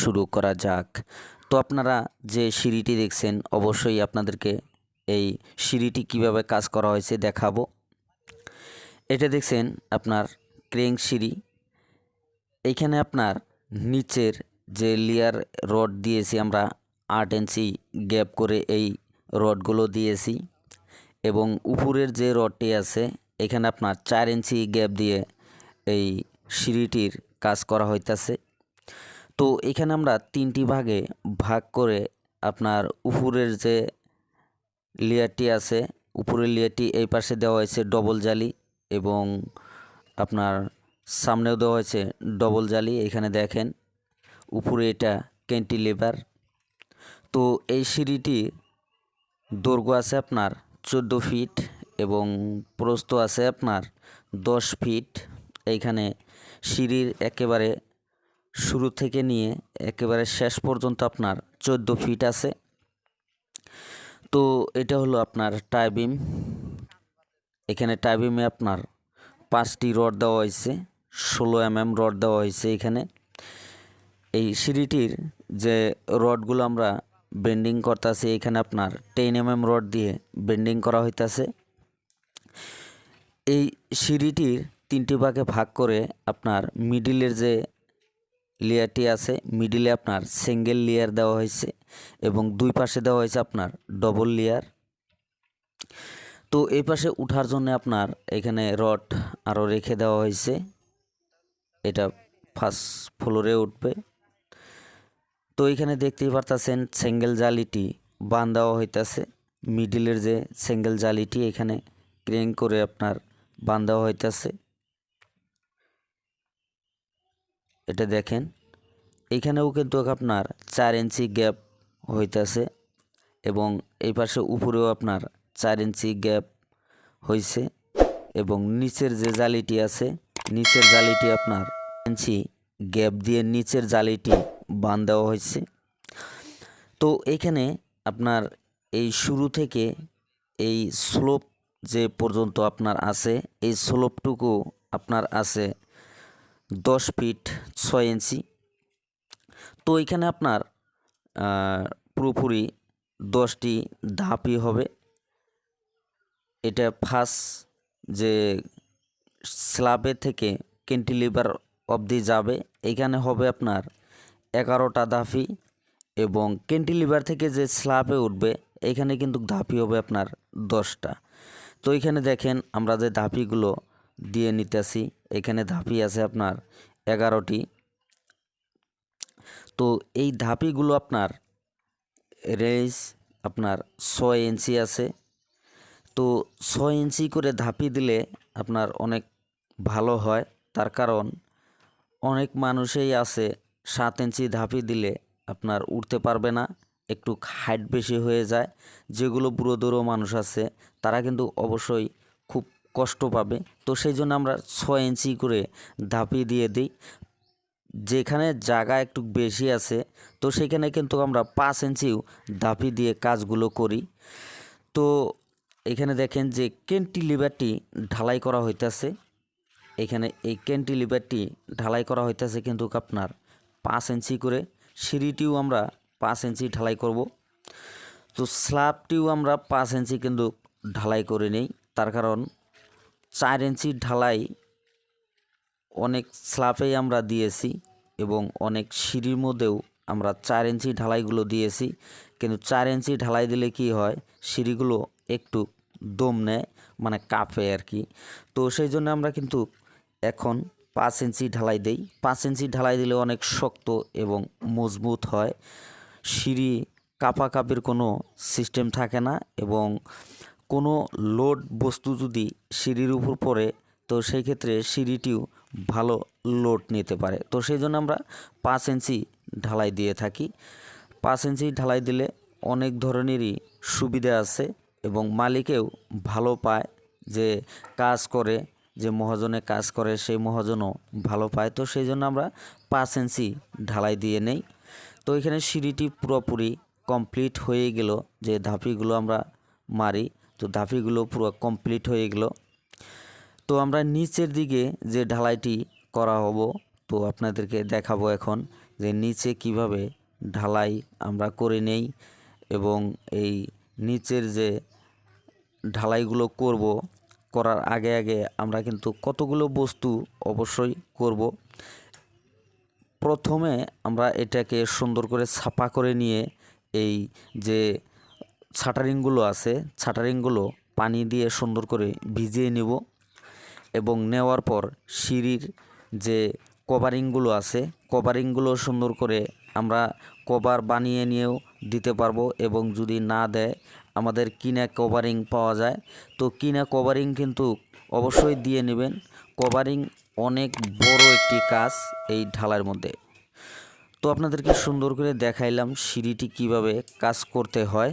শুরু করা যাক। তো আপনারা যে সিঁড়িটি দেখছেন, অবশ্যই আপনাদেরকে এই সিঁড়িটি কীভাবে কাজ করা হয়েছে দেখাবো। এটা দেখছেন আপনার ক্রেং সিঁড়ি। এইখানে আপনার নিচের যে লেয়ার রড দিয়েছি আমরা, আট ইঞ্চি গ্যাপ করে এই রডগুলো দিয়েছি এবং উপরের যে রডটি আছে, এখানে আপনার চার ইঞ্চি গ্যাপ দিয়ে এই সিঁড়িটির কাজ করা হইতাছে। তো এখানে আমরা তিনটি ভাগে ভাগ করে আপনার উপরের যে লেয়ারটি আছে, উপরের লেয়ারটি এই পাশে দেওয়া হয়েছে ডবল জালি এবং আপনার সামনেও দেওয়া হয়েছে ডবল জালি এখানে দেখেন উপরে এটা ক্যান্টিলেভার তো এই সিঁড়িটি দৈর্ঘ্য আছে আপনার চোদ্দ ফিট এবং প্রস্থ আছে আপনার দশ ফিট এইখানে সিঁড়ির একেবারে শুরু থেকে নিয়ে একেবারে শেষ পর্যন্ত আপনার চোদ্দ ফিট আছে। তো এটা হলো আপনার টাইবিম এখানে টাইবিমে আপনার পাঁচটি রড দেওয়া হয়েছে, ষোলো এম এম রড দেওয়া হয়েছে এখানে। এই সিঁড়িটির যে রডগুলো আমরা বেন্ডিং করতেছি, এখানে আপনার টেন এম এম রড দিয়ে বেন্ডিং করা হইতাছে। এই সিঁড়িটির তিনটি ভাগে ভাগ করে আপনার মিডিলের যে লেয়ারটি আছে। মিডিলে আপনার সিঙ্গেল লেয়ার দেওয়া হয়েছে এবং দুই পাশে দেওয়া হয়েছে আপনার ডবল লেয়ার তো এই পাশে উঠার জন্য আপনার এখানে রড আরও রেখে দেওয়া হয়েছে। এটা ফার্স্ট ফ্লোরে উঠবে। তো এখানে দেখতেই পারতেছেন সিঙ্গেল জালিটি বান দেওয়া হইতাছে। মিডিলের যে সিঙ্গেল জালিটি এখানে ক্রেং করে আপনার বান দেওয়া হইতাছে। এটা দেখেন। এইখানেও কিন্তু আপনার চার ইঞ্চি গ্যাপ হইতাছে এবং এই পাশে উপরেও আপনার চার ইঞ্চি গ্যাপ হয়েছে এবং নিচের যে জালিটি আছে, নিচের জালিটি আপনার ইঞ্চি গ্যাপ দিয়ে নিচের জালিটি বান দেওয়া হয়েছে তো এইখানে আপনার এই শুরু থেকে এই স্লোপ যে পর্যন্ত আপনার আছে, এই স্লোপটুকু আপনার আছে দশ ফিট ছয় ইঞ্চি। তো এখানে আপনার পুরোপুরি দশটি ধাপই হবে। এটা ফার্স্ট যে স্ল্যাবে থেকে ক্যান্টিলিভার অবধি যাবে। এখানে হবে আপনার এগারোটা ধাপি এবং ক্যান্টিলিভার থেকে যে স্ল্যাবে উঠবে, এখানে কিন্তু ধাপি হবে আপনার দশটা। তো এখানে দেখেন আমরা যে ধাপিগুলো দিয়ে নিতেছি। এখানে ধাপি আছে আপনার এগারোটি। তো এই ধাপিগুলো আপনার রেঞ্জ আপনার ছয় ইঞ্চি আছে। তো ছয় ইঞ্চি করে ধাপি দিলে আপনার অনেক ভালো হয়। তার কারণ অনেক মানুষই আছে সাত ইঞ্চি ধাপি দিলে আপনার উঠতে পারবে না, একটু হাইট বেশি হয়ে যায়। যেগুলো বুড়ো মানুষ আছে, তারা কিন্তু অবশ্যই খুব কষ্ট পাবে। তো সেই জন্য আমরা ছয় ইঞ্চি করে ধাপি দিয়ে দিই। যেখানে জায়গা একটু বেশি আছে, তো সেখানে কিন্তু আমরা পাঁচ ইঞ্চিও ধাপি দিয়ে কাজগুলো করি। তো এখানে দেখেন যে ক্যান্টিলিভারটি ঢালাই করা হইতাছে। এখানে এই ক্যান্টিলিভারটি ঢালাই করা হইতেছে কিন্তু আপনার পাঁচ ইঞ্চি করে। সিঁড়িটিও আমরা পাঁচ ইঞ্চি ঢালাই করব। তো স্ল্যাবটিও আমরা পাঁচ ইঞ্চি কিন্তু ঢালাই করে নেই। তার কারণ চার ইঞ্চি ঢালাই অনেক স্ল্যাবেই আমরা দিয়েছি এবং অনেক সিঁড়ির মধ্যেও আমরা চার ইঞ্চি ঢালাইগুলো দিয়েছি। কিন্তু চার ইঞ্চি ঢালাই দিলে কি হয়? সিঁড়িগুলো একটু দম নেয় মানে কাঁপে আর কি। তো সেই জন্য আমরা কিন্তু এখন পাঁচ ইঞ্চি ঢালাই দেই। পাঁচ ইঞ্চি ঢালাই দিলে অনেক শক্ত এবং মজবুত হয়। সিঁড়ি কাঁপাকাঁপির কোনো সিস্টেম থাকে না এবং কোনো লোড বস্তু যদি সিঁড়ির উপর পড়ে, তো সেই ক্ষেত্রে সিঁড়িটিও ভালো লোড নিতে পারে। তো সেই জন্য আমরা পাঁচ ইঞ্চি ঢালাই দিয়ে থাকি। পাঁচ ইঞ্চি ঢালাই দিলে অনেক ধরনেরই সুবিধা আছে এবং মালিকেও ভালো পায় যে কাজ করে, যে মহাজনে কাজ করে, সেই মহাজনও ভালো পায়। তো সেই জন্য আমরা পাঁচ ইঞ্চি ঢালাই দিয়ে নেই। তো এখানে সিঁড়িটি পুরোপুরি কমপ্লিট হয়ে গেল যে ধাপিগুলো আমরা মারি। তো ধাপিগুলো পুরো কমপ্লিট হয়ে গেল। তো আমরা নিচের দিকে যে ঢালাইটি করা হব, তো আপনাদেরকে দেখাবো এখন যে নিচে কীভাবে ঢালাই আমরা করে নেই এবং এই নিচের যে ঢালাইগুলো করব, করার আগে আগে আমরা কিন্তু কতগুলো বস্তু অবশ্যই করব। প্রথমে আমরা এটাকে সুন্দর করে ছাপা করে নিয়ে এই যে ছাটারিংগুলো আছে। ছাটারিংগুলো পানি দিয়ে সুন্দর করে ভিজিয়ে নেব এবং নেওয়ার পর সিঁড়ির যে কভারিংগুলো আছে, কভারিংগুলো সুন্দর করে আমরা কভার বানিয়ে নিয়েও দিতে পারব এবং যদি না দেয় আমাদের কিনা কভারিং পাওয়া যায়। তো কিনা কভারিং কিন্তু অবশ্যই দিয়ে নেবেন। কভারিং অনেক বড় একটি কাজ এই ঢালার মধ্যে। তো আপনাদেরকে সুন্দর করে দেখাইলাম সিঁড়িটি কীভাবে কাজ করতে হয়।